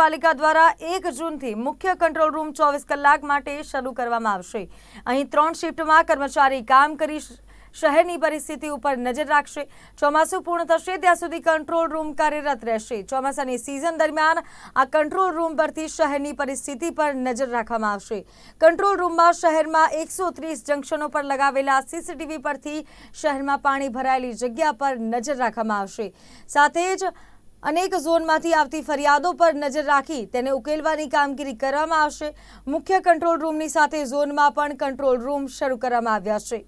પાલિકા દ્વારા એક જૂનથી મુખ્ય કંટ્રોલ રૂમ ચોવીસ કલાક માટે શરૂ કરવામાં આવશે. અહીં ત્રણ શિફ્ટમાં કર્મચારી કામ કરી શહેરની પરિસ્થિતિ ઉપર નજર રાખશે. ચોમાસું પૂર્ણ થશે, ત્યાં સુધી કંટ્રોલ રૂમ કાર્યરત રહેશે. ચોમાસાની સિઝન દરમિયાન આ કંટ્રોલ રૂમ પરથી શહેરની પરિસ્થિતિ પર નજર રાખવામાં આવશે. કંટ્રોલ રૂમમાં શહેરમાં એકસો જંકશનો પર લગાવેલા સીસીટીવી પરથી શહેરમાં પાણી ભરાયેલી જગ્યા પર નજર રાખવામાં આવશે. સાથે જ અનેક ઝોનમાંથી આવતી ફરિયાદો પર નજર રાખી તેને ઉકેલવાની કામગીરી કરવામાં આવશે. મુખ્ય કંટ્રોલ રૂમની સાથે ઝોનમાં પણ કંટ્રોલ રૂમ શરૂ કરવામાં આવ્યા છે.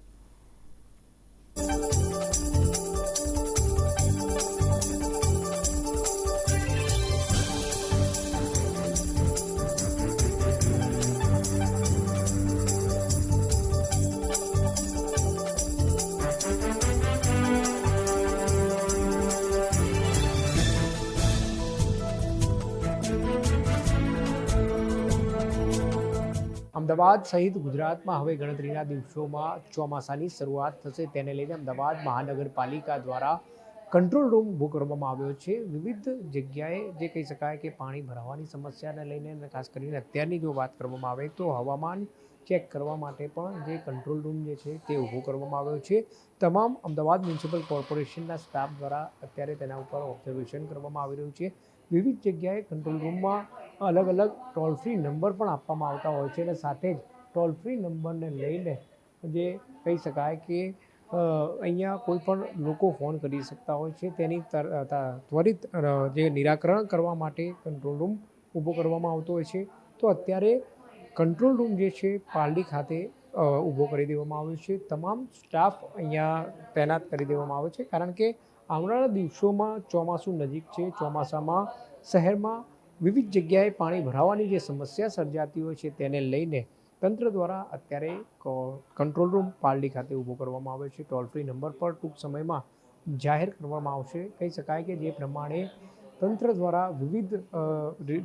અમદાવાદ સહિત ગુજરાતમાં હવે ગણતરીના દિવસોમાં ચોમાસાની શરૂઆત થશે. તેને લઈને અમદાવાદ મહાનગરપાલિકા દ્વારા કંટ્રોલ રૂમ બુક કરવામાં આવ્યો છે. વિવિધ જગ્યાએ જે કહી શકાય કે પાણી ભરાવાની સમસ્યાને લઈને ખાસ કરીને અત્યારની જો વાત કરવામાં આવે તો હવામાન ચેક કરવા માટે પણ જે કંટ્રોલ રૂમ જે છે તે ઊભો કરવામાં આવ્યો છે. તમામ અમદાવાદ મ્યુનિસિપલ કોર્પોરેશનના સ્ટાફ દ્વારા અત્યારે તેના ઉપર ઓબ્ઝર્વેશન કરવામાં આવી રહ્યું છે. વિવિધ જગ્યાએ કંટ્રોલ રૂમમાં અલગ અલગ ટોલ ફ્રી નંબર પણ આપવામાં આવતા હોય છે અને સાથે જ ટોલ ફ્રી નંબરને લઈને જે કહી શકાય કે અહીંયા કોઈ પણ લોકો ફોન કરી શકતા હોય છે. તેની ત્વરિત જે નિરાકરણ કરવા માટે કંટ્રોલ રૂમ ઊભો કરવામાં આવતો હોય છે. તો અત્યારે કંટ્રોલ રૂમ જે છે પાલડી ખાતે ઊભો કરી દેવામાં આવ્યો છે. તમામ સ્ટાફ અહીંયા તૈનાત કરી દેવામાં આવ્યો છે. કારણ કે આવનારા દિવસોમાં ચોમાસું નજીક છે. ચોમાસામાં શહેરમાં વિવિધ જગ્યાએ પાણી ભરાવાની જે સમસ્યા સર્જાતી હોય છે તેને લઈને તંત્ર દ્વારા અત્યારે કંટ્રોલ રૂમ પાલડી ખાતે ઊભો કરવામાં આવ્યો છે. ટોલ ફ્રી નંબર પર ટૂંક સમયમાં જાહેર કરવામાં આવશે. કહી શકાય કે જે પ્રમાણે તંત્ર દ્વારા વિવિધ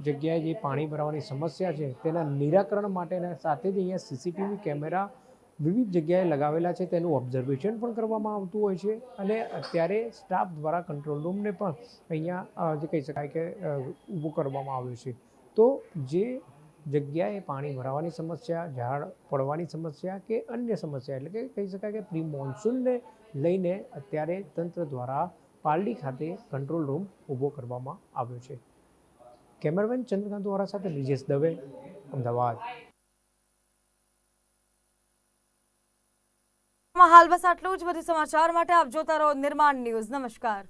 જગ્યાએ જે પાણી ભરાવાની સમસ્યા છે તેના નિરાકરણ માટેના સાથે જ અહીંયા સીસીટીવી કેમેરા વિવિધ જગ્યાએ લગાવેલા છે તેનું ઓબ્ઝર્વેશન પણ કરવામાં આવતું હોય છે અને અત્યારે સ્ટાફ દ્વારા કંટ્રોલ રૂમને પણ અહીંયા જે કહી શકાય કે ઊભું કરવામાં આવ્યું છે. તો જે જગ્યાએ પાણી ભરાવાની સમસ્યા, ઝાડ પડવાની સમસ્યા કે અન્ય સમસ્યા, એટલે કે કહી શકાય કે પ્રી મોન્સૂનને લઈને અત્યારે તંત્ર દ્વારા પાલડી ખાતે કંટ્રોલ રૂમ ઊભો કરવામાં આવ્યો છે. કેમેરામેન ચંદ્રકાંત વોરા સાથે બ્રિજેશ દવે, અમદાવાદ. હાલ બસ આટલું જ. વધુ સમાચાર માટે આપ જોતા રહો નિર્માણ ન્યૂઝ. નમસ્કાર.